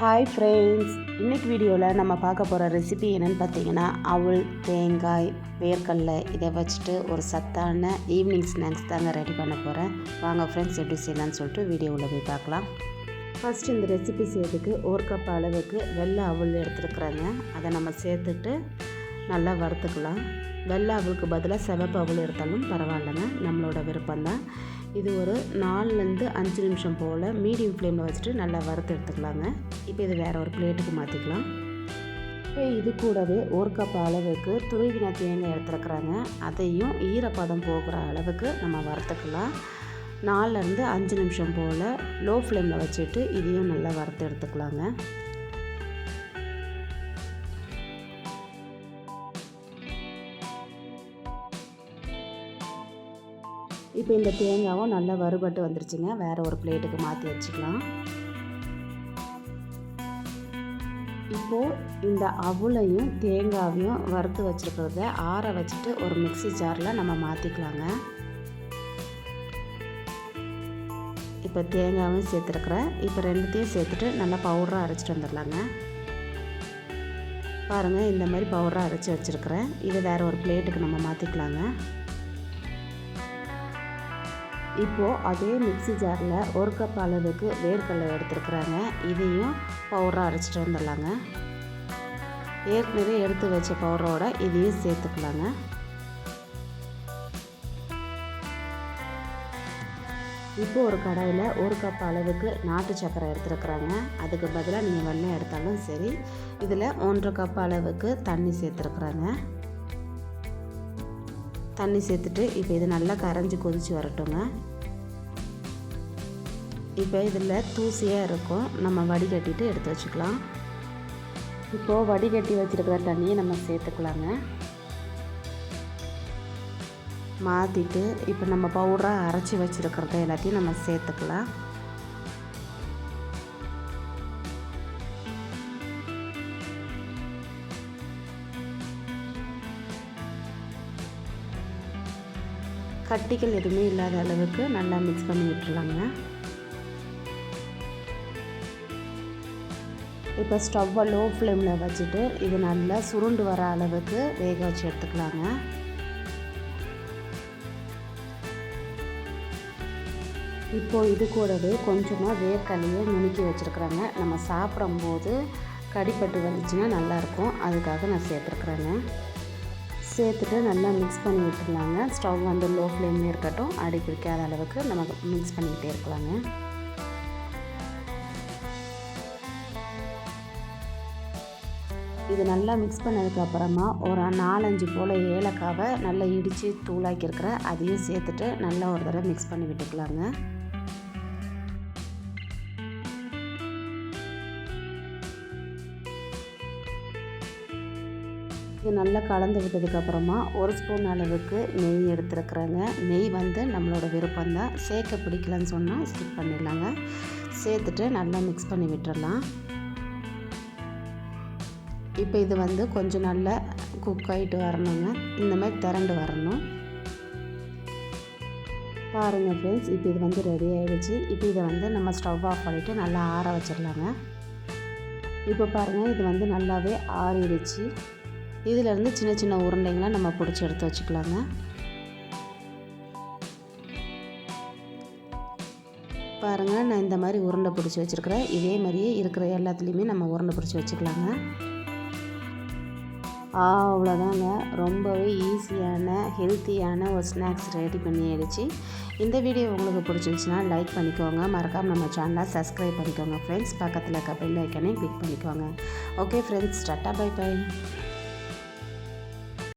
Hi friends இன்னைக்கு வீடியோவில் நம்ம பார்க்க போகிற ரெசிபி என்னென்னு பார்த்தீங்கன்னா அவள் தேங்காய் வேர்க்கடலை இதை வச்சுட்டு ஒரு சத்தான ஈவினிங் ஸ்நாக்ஸ் தாங்க ரெடி பண்ண போகிறேன் வாங்க ஃப்ரெண்ட்ஸ் எப்படி செய்யலாம்னு சொல்லிட்டு வீடியோவில் போய் பார்க்கலாம். ஃபஸ்ட் இந்த ரெசிபி செய்யறதுக்கு ஒரு கப் அளவுக்கு வெள்ளை அவள் எடுத்துருக்குறாங்க. அதை நம்ம சேர்த்துட்டு நல்லா வறுத்துக்கலாம். வெள்ளை அவளுக்கு பதிலாக சிவப்பு அவள் எடுத்தாலும் பரவாயில்லைங்க நம்மளோட விருப்பம்தான். இது ஒரு நாலுலேருந்து அஞ்சு நிமிஷம் போல் மீடியம் ஃப்ளேமில் வச்சுட்டு நல்லா வறுத்து எடுத்துக்கலாங்க. இப்போ இது வேறு ஒரு பிளேட்டுக்கு மாற்றிக்கலாம் இப்போ இது கூடவே ஒரு கப் அளவுக்கு துருவின தேங்காய் எடுத்துருக்குறாங்க. அதையும் ஈரப்பதம் போகிற அளவுக்கு நம்ம வறுத்துக்கலாம். நாலுலேருந்து அஞ்சு நிமிஷம் போல் லோ ஃப்ளேமில் வச்சுட்டு இதையும் நல்லா வறுத்து எடுத்துக்கலாங்க. இப்போ இந்த தேங்காவும் நல்லா வறுபட்டு வந்துருச்சுங்க. வேறு ஒரு பிளேட்டுக்கு மாற்றி வச்சுக்கலாம். இப்போது இந்த அவளையும் தேங்காவையும் வறுத்து வச்சுருக்கிறத ஆற வச்சுட்டு ஒரு மிக்சி ஜாரில் நம்ம மாற்றிக்கலாங்க இப்போ தேங்காவும் சேர்த்துருக்குறேன். இப்போ ரெண்டுத்தையும் சேர்த்துட்டு நல்லா பவுடராக அரைச்சிட்டு வந்துடலாங்க. பாருங்கள் இந்த மாதிரி பவுடராக அரைச்சி வச்சுருக்கிறேன். இதை வேறு ஒரு பிளேட்டுக்கு நம்ம மாற்றிக்கலாங்க இப்போது அதே மிக்சி ஜாரில் ஒரு கப் அளவுக்கு வேர்க்கடலை எடுத்துருக்குறாங்க. இதையும் பவுடராக அரைச்சிட்டு வந்துடலாங்க. ஏற்கனவே எடுத்து வச்ச பவுடரோட இதையும் சேர்த்துக்கலாங்க. இப்போ ஒரு கடாயில் ஒரு கப் அளவுக்கு நாட்டு சக்கரை எடுத்துருக்குறாங்க. அதுக்கு பதிலாக நீங்கள் வெண்ணெய் எடுத்தாலும் சரி இதில் ஒன்றரை கப் அளவுக்கு தண்ணி சேர்த்துருக்குறாங்க. தண்ணி சேர்த்துட்டு இப்போ இது நல்லா கரைஞ்சி கொதித்து வரட்டுங்க. இப்போ இதில் தூசியாக இருக்கும். நம்ம வடிகட்டிட்டு எடுத்து வச்சுக்கலாம். இப்போது வடிகட்டி வச்சுருக்கிற தண்ணியை நம்ம சேர்த்துக்கலாங்க. மாற்றிட்டு இப்போ நம்ம பவுடராக அரைச்சி வச்சுருக்கிறத எல்லாத்தையும் நம்ம சேர்த்துக்கலாம். கட்டிகள் எதுவுமே இல்லாத அளவுக்கு நல்லா மிக்ஸ் பண்ணி விட்டுருலாங்க இப்போ ஸ்டவ்வை லோ ஃப்ளேமில் வச்சுட்டு இது நல்லா சுருண்டு வர அளவுக்கு வேக வச்சு எடுத்துக்கலாங்க. இப்போது இது கூடவே கொஞ்சமாக வேர்க்கடலையை நுணுக்கி வச்சுருக்குறாங்க. நம்ம சாப்பிடும்போது கடிப்பட்டு வந்துச்சுன்னா நல்லாயிருக்கும் அதுக்காக நான் சேர்த்துருக்குறேங்க. சேர்த்துட்டு நல்லா மிக்ஸ் பண்ணி விட்டுருலாங்க ஸ்டவ் வந்து லோ ஃப்ளேம்லேயே இருக்கட்டும். அடி பிடிக்காத அளவுக்கு நம்ம மிக்ஸ் பண்ணிக்கிட்டே இருக்கலாங்க. இது நல்லா மிக்ஸ் பண்ணதுக்கப்புறமா ஒரு நாலஞ்சு போல் ஏலக்காவை நல்லா இடித்து தூளாக்கியிருக்கிற அதையும் சேர்த்துட்டு நல்லா ஒரு தடவை மிக்ஸ் பண்ணி விட்டுக்கலாங்க. இது நல்லா கலந்து விட்டதுக்கப்புறமா ஒரு ஸ்பூன் அளவுக்கு நெய் எடுத்துருக்குறேங்க. நெய் வந்து நம்மளோட விருப்பம்தான் சேர்க்க பிடிக்கலன்னு சொன்னால் ஸ்கிப் பண்ணிடலாங்க. சேர்த்துட்டு நல்லா மிக்ஸ் பண்ணி விட்டுறலாம். இப்போ இது வந்து கொஞ்சம் நல்லா குக் ஆகிட்டு வரணுங்க. இந்த மாதிரி திரண்டு வரணும். பாருங்கள் ஃப்ரெண்ட்ஸ் இப்போ இது வந்து ரெடி ஆகிடுச்சு இப்போ இதை வந்து நம்ம ஸ்டவ் ஆஃப் பண்ணிவிட்டு நல்லா ஆற வச்சிடலாங்க. இப்போ பாருங்கள் இது வந்து நல்லாவே ஆறிடுச்சு. இதிலேருந்து சின்ன சின்ன உருண்டைங்களாம் நம்ம பிடிச்சி எடுத்து வச்சுக்கலாங்க. பாருங்கள் நான் இந்த மாதிரி உருண்டை பிடிச்சி வச்சுருக்கிறேன். இதே மாதிரியே இருக்கிற எல்லாத்துலேயுமே நம்ம உருண்டை பிடிச்சி வச்சுக்கலாங்க. அவ்வளோதாங்க. ரொம்பவே ஈஸியான ஹெல்த்தியான ஒரு ஸ்நாக்ஸ் ரெடி பண்ணி இந்த வீடியோ உங்களுக்கு பிடிச்சிருந்துச்சுன்னா லைக் பண்ணிக்கோங்க. மறக்காமல் நம்ம சேனலை சப்ஸ்கிரைப் பண்ணிக்கோங்க. ஃப்ரெண்ட்ஸ் பக்கத்தில் இருக்க பெல் ஐக்கனையும் கிளிக் பண்ணிக்கோங்க. Okay friends tata bye bye